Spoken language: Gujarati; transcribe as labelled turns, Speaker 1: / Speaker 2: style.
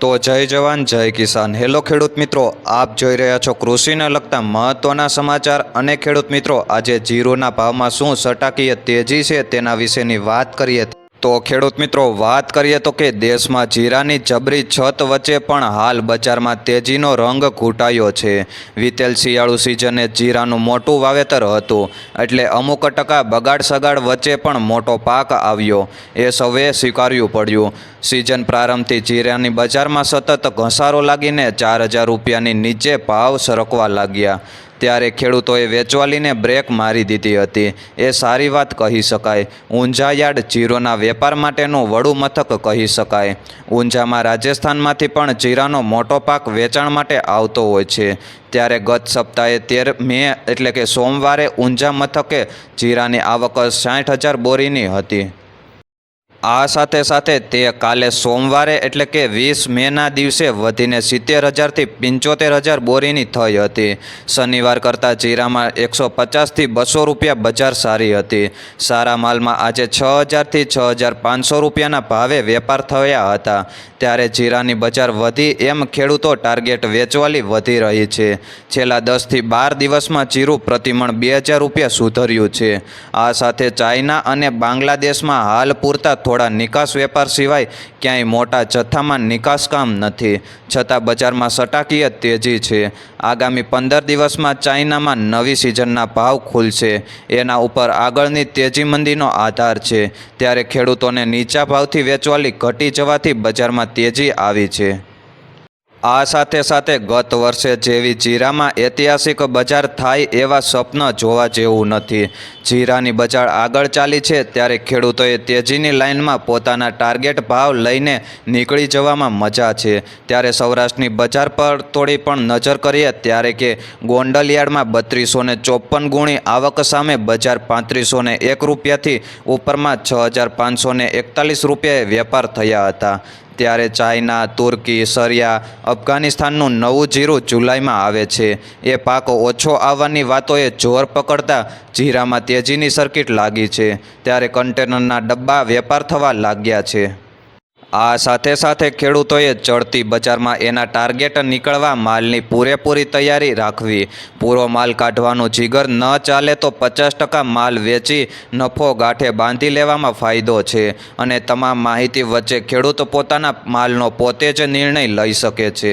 Speaker 1: તો જય જવાન, જય કિસાન. હેલો ખેડૂત મિત્રો, આપ જોઈ રહ્યા છો કૃષિને લગતા મહત્ત્વના સમાચાર. અને ખેડૂત મિત્રો, આજે જીરુના ભાવમાં શું સટાકીય તેજી છે તેના વિશેની વાત કરીએ. તો ખેડૂત મિત્રો, વાત કરીએ તો કે દેશમાં જીરાની જબરી છત વચ્ચે પણ હાલ બજારમાં તેજીનો રંગ ઘૂંટાયો છે. વિતેલ શિયાળુ સિઝને જીરાનું મોટું વાવેતર હતું, એટલે અમુક ટકા બગાડ સગાડ વચ્ચે પણ મોટો પાક આવ્યો. એ સૌએ સ્વીકાર્યું પડ્યું. સિઝન પ્રારંભથી જીરાની બજારમાં સતત ઘસારો લાગીને ચાર હજાર રૂપિયાની નીચે ભાવ સરકવા લાગ્યા. ત્યારે ખેડૂતોએ વેચવાલીને બ્રેક મારી દીધી હતી. એ સારી વાત કહી શકાય. ઊંઝા યાર્ડ જીરોના વેપાર માટેનું વડું મથક કહી શકાય. ઊંઝામાં રાજસ્થાનમાંથી પણ જીરાનો મોટો પાક વેચાણ માટે આવતો હોય છે. ત્યારે ગત સપ્તાહે તેર મે એટલે કે સોમવારે ઊંઝા મથકે જીરાની આવક સાઠ હજાર બોરીની હતી. આ સાથે સાથે તે કાલે સોમવારે એટલે કે વીસ મેના દિવસે વધીને સિત્તેર હજારથી પંચોતેર હજાર બોરીની થઈ હતી. શનિવાર કરતાં જીરામાં એકસો પચાસથી બસો રૂપિયા બજાર સારી હતી. સારા માલમાં આજે છ હજારથી છ હજાર પાંચસો રૂપિયાના ભાવે વેપાર થયા હતા. ત્યારે જીરાની બજાર વધી એમ ખેડૂતો ટાર્ગેટ વેચવાલી વધી રહી છે. છેલ્લા દસથી બાર દિવસમાં જીરું પ્રતિમણ બે હજાર રૂપિયા સુધર્યું છે. આ સાથે ચાઇના અને બાંગ્લાદેશમાં હાલ પૂરતા થોડા નિકાસ વેપાર સિવાય ક્યાંય મોટા જથ્થામાં નિકાસ કામ નથી. છતાં બજારમાં સટાકીય તેજી છે. આગામી પંદર દિવસમાં ચાઇનામાં નવી સિઝનના ભાવ ખુલશે. એના ઉપર આગળની તેજી મંદીનો આધાર છે. ત્યારે ખેડૂતોને નીચા ભાવથી વેચવાલી ઘટી જવાથી બજારમાં તેજી આવી છે. આ સાથે સાથે ગત વર્ષે જેવી જીરામાં ઐતિહાસિક બજાર થાય એવા સ્વપ્ન જોવા જેવું નથી. જીરાની બજાર આગળ ચાલી છે ત્યારે ખેડૂતોએ તેજીની લાઇનમાં પોતાના ટાર્ગેટ ભાવ લઈને નીકળી જવામાં મજા છે. ત્યારે સૌરાષ્ટ્રની બજાર પર થોડી પણ નજર કરીએ ત્યારે કે ગોંડલિયાળમાં બત્રીસો ને ચોપન ગુણી આવક સામે બજાર પાંત્રીસો એક રૂપિયાથી ઉપરમાં છ હજાર પાંચસો એકતાલીસ રૂપિયાએ વેપાર થયા હતા. ત્યારે ચાઇના, તુર્કી, સરિયા, અફઘાનિસ્તાનનું નવું જીરું જુલાઈમાં આવે છે. એ પાક ઓછો આવવાની વાતોએ જોર પકડતા જીરામાં તેજીની સર્કિટ લાગી છે. ત્યારે કન્ટેનરના ડબ્બા વેપાર થવા લાગ્યા છે. આ સાથે સાથે ખેડૂતોએ ચડતી બજારમાં એના ટાર્ગેટ નીકળવા માલની પૂરેપૂરી તૈયારી રાખવી. પૂરો માલ કાઢવાનું જીગર ન ચાલે તો પચાસ ટકા માલ વેચી નફો ગાંઠે બાંધી લેવામાં ફાયદો છે અને તમામ માહિતી વચ્ચે ખેડૂત પોતાના માલનો પોતે જ નિર્ણય લઈ શકે છે.